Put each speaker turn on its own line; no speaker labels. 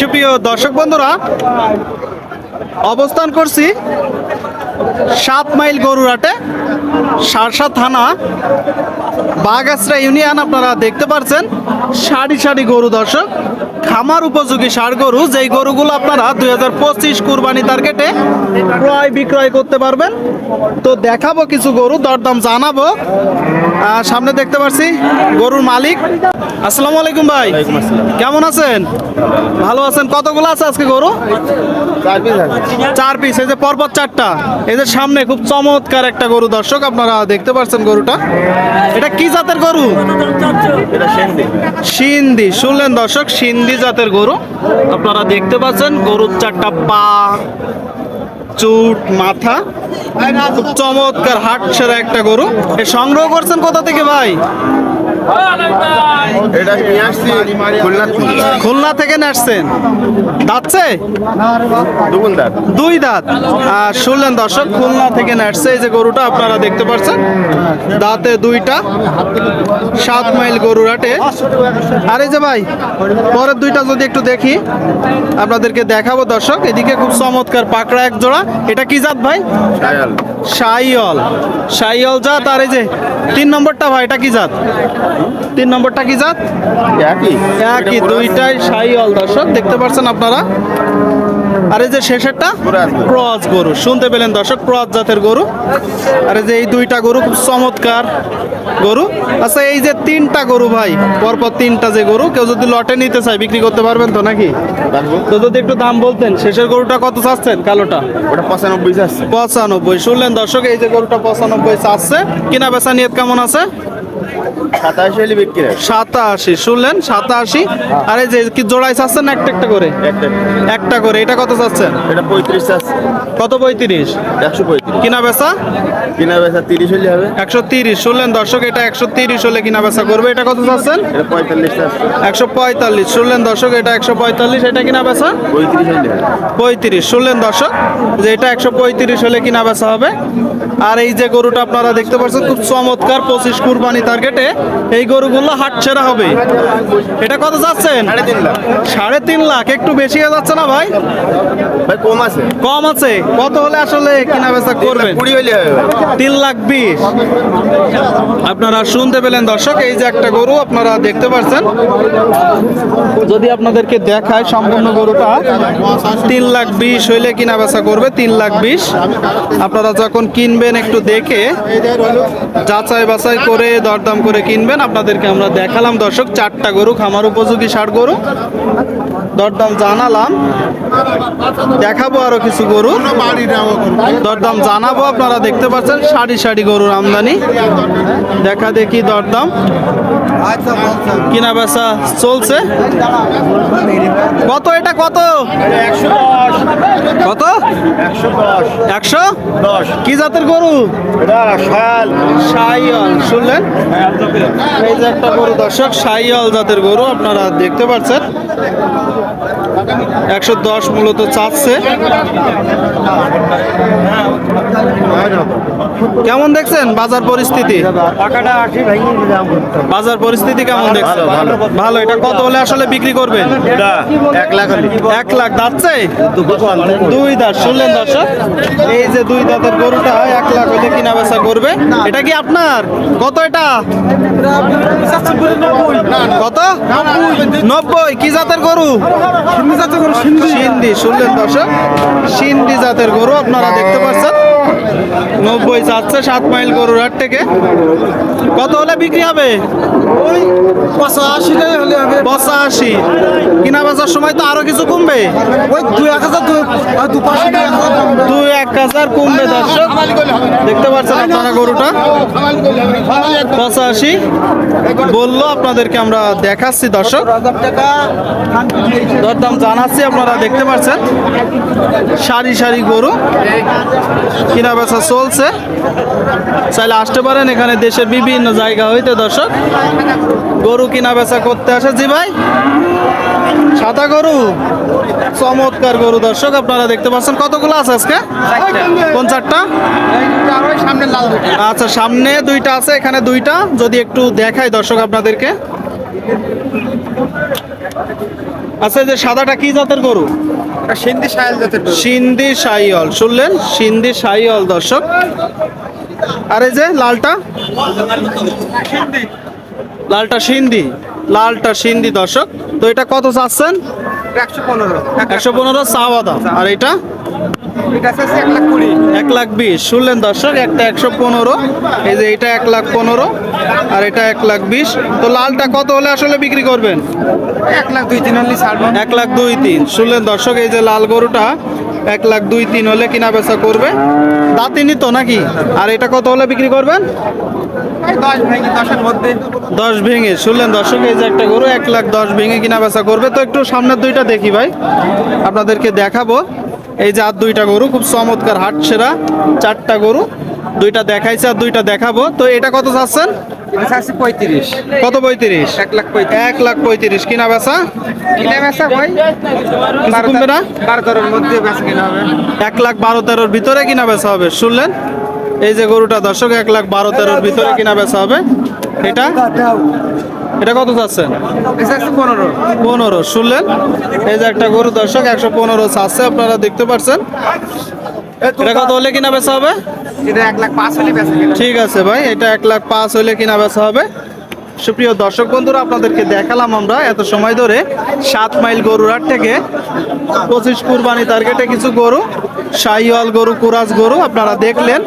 সুপ্রিয় দর্শক বন্ধুরা, অবস্থান করছি সাত মাইল গরুরাটে সারসা থানা বাগাসরা ইউনিয়ন, আপনারা দেখতে পাচ্ছেন সারি সারি গরু দর্শক, খামার উপযোগী সার গরু, যেই গরুগুলো আপনারা দুই হাজার পঁচিশ কুরবানি টার্গেটে ক্রয় বিক্রয় করতে পারবেন। তো দেখাবো কিছু গরু, দরদাম জানাব। সামনে দেখতে পাচ্ছি গরুর মালিক। আসসালামু আলাইকুম ভাই। কেমন আছেন? ভালো আছেন? কতগুলো আছে আজকে গরু? চার পিস এই যে পরপর চারটা। এই যে সামনে খুব চমৎকার একটা গরু দর্শক আপনারা দেখতে পাচ্ছেন গরুটা। এটা কি জাতের গরু? সিন্ধি শুনলেন দর্শক সিন্ধি জাতের গরু। আপনারা দেখতে পাচ্ছেন গরুর চারটা পা। চুট মাথা খুব চমৎকার হাট সেরা একটা গরু। এ সংগ্রহ করছেন কোথা থেকে ভাই?
এটা নিয়ে আসছি খুলনা
খুলনা থেকে দাচ্ছে
দোকানদার
দুই দাঁত। আর শুনলেন দর্শক খুলনা থেকে নাসছে এই যে গরুটা আপনারা দেখতে পাচ্ছেন। দাঁতে দুইটা সাত মাইল গরুর হাটে। আর এই যে ভাই পরের দুইটা যদি একটু দেখি আপনাদেরকে দেখাবো দর্শক। এদিকে খুব চমৎকার পাকড়া এক জোড়া এটা কি জাত ভাই? সাইয়ল সাইয়ল জাত আর এই যে তিন নম্বরটা ভাই এটা কি জাত? তিন নম্বরটা কি জাত?
একই।
একই দুইটাই সাইয়ল দর্শক দেখতে পাচ্ছেন আপনারা? আর এই যে শেষেরটা
ক্রস গরু।
শুনতে পেলেন দর্শক ক্রস জাতের গরু। আর এই যে এই দুইটা গরু খুব চমৎকার গরু। আচ্ছা এই যে তিনটা গরু ভাই পরপর তিনটা যে গরু কেউ যদি লটে নিতে চায় বিক্রি করতে পারবেন তো নাকি? তো যদি একটু দাম বলতেন শেষের গরুটা কত চাচ্ছেন কালোটা?
ওটা পঁচানব্বই আছে
পঁচানব্বই। শুনলেন দর্শক এই যে গরুটা পঁচানব্বই চাচ্ছে। কিনা বেচা নিয়ত কেমন আছে?
সাতাশি হলে বিক্রি হয়।
সাতাশি শুনলেন? সাতাশি? আর এই যে কি জোড়াই চাচ্ছেন না একটা একটা করে?
একটা
করে। এটা কত চাচ্ছেন?
এটা পঁয়ত্রিশ আছে
কত পঁয়ত্রিশ?
একশো পঁয়ত্রিশ।
কিনা বেচা?
কিনা বেচা তিরিশ হলে হবে।
একশো তিরিশ। শুনলেন দর্শক এটা একশো তিরিশ হলে কিনা বেচা করবে। এটা কত চাচ্ছেন?
এটা পঁয়তাল্লিশ
একশো পঁয়তাল্লিশ। শুনলেন দর্শক এটা একশো পঁয়তাল্লিশ। এটা কিনা বেচা?
পঁয়ত্রিশ হলে
পঁয়ত্রিশ। শুনলেন দর্শক যে এটা একশো পঁয়ত্রিশ হলে কিনা বেচা হবে। আর এই যে গরুটা আপনারা দেখতে পাচ্ছেন খুব চমৎকার পঁচিশ কুরবানি টার্গেটে এই গরুগুলো হাট ছেড়া হবে। এটা কত যাচ্ছেন?
সাড়ে তিন লাখ।
একটু বেশি হয়ে যাচ্ছে না ভাই?
ভাই কম আছে।
কম আছে। কত হলে আসলে কিনা বেচা করবেন? তিন লাখ বিশ। আপনারা শুনতে পেলেন দর্শক এই যে একটা গরু আপনারা দেখতে পাচ্ছেন যদি আপনাদেরকে দেখায় সম্পূর্ণ গরুটা তিন লাখ বিশ হইলে কিনা বেচা করবে তিন লাখ বিশ। আপনারা যখন কিনবেন একটু দেখে যাচাই বাছাই করে দরদাম করে কিনবেন। আপনাদেরকে আমরা দেখালাম, দর্শক, চারটা গরু, খামার উপযোগী ষাট গরু। দরদাম জানালাম। দেখাবো আরও কিছু গরু। দরদাম জানাব, আপনারা দেখতে পাচ্ছেন, সারি সারি গরুর আমদানি। দেখা দেখি দরদাম। কিনা বেচা চলছে। কত এটা, কত?
একশো দশ
একশো?
দশ।
কি জাতের গরু? সাইয়ল শুনলেন? এই যে একটা গরু দর্শক সাইয়ল জাতের গরু আপনারা দেখতে পাচ্ছেন। একশো দশ মূলত চাচ্ছে। কেমন দেখছেন বাজার পরিস্থিতি? বাজার পরিস্থিতি কেমন দেখছেন?
ভালো,
এটা কত হলে আসলে বিক্রি করবেন?
এক লাখ
এক লাখ দাঁতছে? দুই দাঁত শুনলেন দর্শক? এই যে দুই দাঁতের গরুটা এক লাখ হলে কিনা বেচা করবে। এটা কি আপনার? কত এটা? কত? নব্বই। কি জাতের গরু? সিন্দি শুনলেন দর্শক? সিন্ধি জাতের গরু আপনারা দেখতে পাচ্ছেন। নব্বই চাচ্ছে সাত মাইল গরুর হাট থেকে। কত হলে বিক্রি হবে?
পঁচাশি টাকা হলে হবে।
পঁচাশি। কিনা বেচার সময় তো আরও কিছু কমবে।
ওই দুই এক হাজার। দুই এক
কমবে দর্শক। দেখতে পাচ্ছেন আপনারা গরুটা? পঁচাশি। বলল আপনাদেরকে আমরা দেখাচ্ছি দর্শক। দরদাম জানাচ্ছি আপনারা দেখতে পাচ্ছেন? সারি সারি গরু। কিনা বেচা চলছে। চাইলে আসতে পারেন এখানে দেশের বিভিন্ন জায়গা হইতে দর্শক। গরু কিনা বেচা করতে আসে। জি ভাই সাদা গরু চমৎকার গরু দর্শক আপনারা দেখতে পাচ্ছেন কতগুলো আছে আজকে? কোন চারটা? আচ্ছা সামনে দুইটা আছে এখানে দুইটা। যদি একটু দেখাই দর্শক আপনাদেরকে। আচ্ছা যে সাদাটা কি জাতের গরু?
সিন্ধি সাহেল জাতের
সিন্ধি সাইয়ল শুনলেন? সিন্ধি সাইয়ল দর্শক। আর এই যে লালটা? লালটা সিন্ধি লালটা সিন্ধি দর্শক। তো এটা কত চাচ্ছেন?
একশো পনেরো।
একশো পনেরো চাওয়া। দাম আর এটা?
এক লাখ কুড়ি।
এক লাখ বিশ। শুনলেন দর্শক একটা একশো পনেরো। এই যে এটা এক লাখ পনেরো আর এটা এক লাখ বিশ। তো লালটা কত হলে আসলে বিক্রি করবেন?
এক লাখ দুই তিন
এক লাখ দুই তিন। শুনলেন দর্শক এই যে লাল গরুটা এক লাখ দুই তিন হলে কিনা বেচা করবে। দাঁতিনি তো নাকি? আর এটা কত হলে বিক্রি করবেন?
দশ ভেঙে।
শুনলেন দর্শক, এই যে একটা গরু, এক লাখ দশ ভেঙে কিনা বেচা করবে। তো একটু সামনের দুইটা দেখি ভাই। আপনাদেরকে দেখাবো। এই যে আর দুইটা গরু, খুব চমৎকার হাট সেরা। চারটা গরু, দুইটা দেখাইছে আর দুইটা দেখাবো। তো এটা কত চাচ্ছেন?
আছে পঁয়ত্রিশ।
কত পঁয়ত্রিশ?
এক লাখ পঁয়ত্রিশ।
এক লাখ পঁয়ত্রিশ। কিনা বেচা?
কিনে বেচা ভাই?
কিছু না?
বারো তেরোর মধ্যে বেচা কিনা হবে।
এক লাখ বারো তেরোর ভিতরে কিনা বেচা হবে? শুনলেন? এই যে গরুটা দর্শক এক লাখ বারো তেরোর ভিতরে কিনা বেচা হবে? এটা? এটা কত চাচ্ছেন?
পনেরো।
পনেরো। শুনলেন? এই যে একটা গরু দর্শক একশো পনেরো চাচ্ছে আপনারা দেখতে পাচ্ছেন এটা কত হলে কিনা বেচা হবে?
এটা এক লাখ হলে
ঠিক আছে ভাই, এটা এক লাখ পাঁচ হলে কিনা বেচা হবে। সুপ্রিয় দর্শক বন্ধুরা, আপনাদেরকে দেখালাম আমরা এত সময় ধরে সাত মাইল গরুর থেকে পঁচিশ কুরবানি টার্গেটে কিছু গরু, শাহিওয়াল গরু কুরাজ গরু, আপনারা দেখলেন।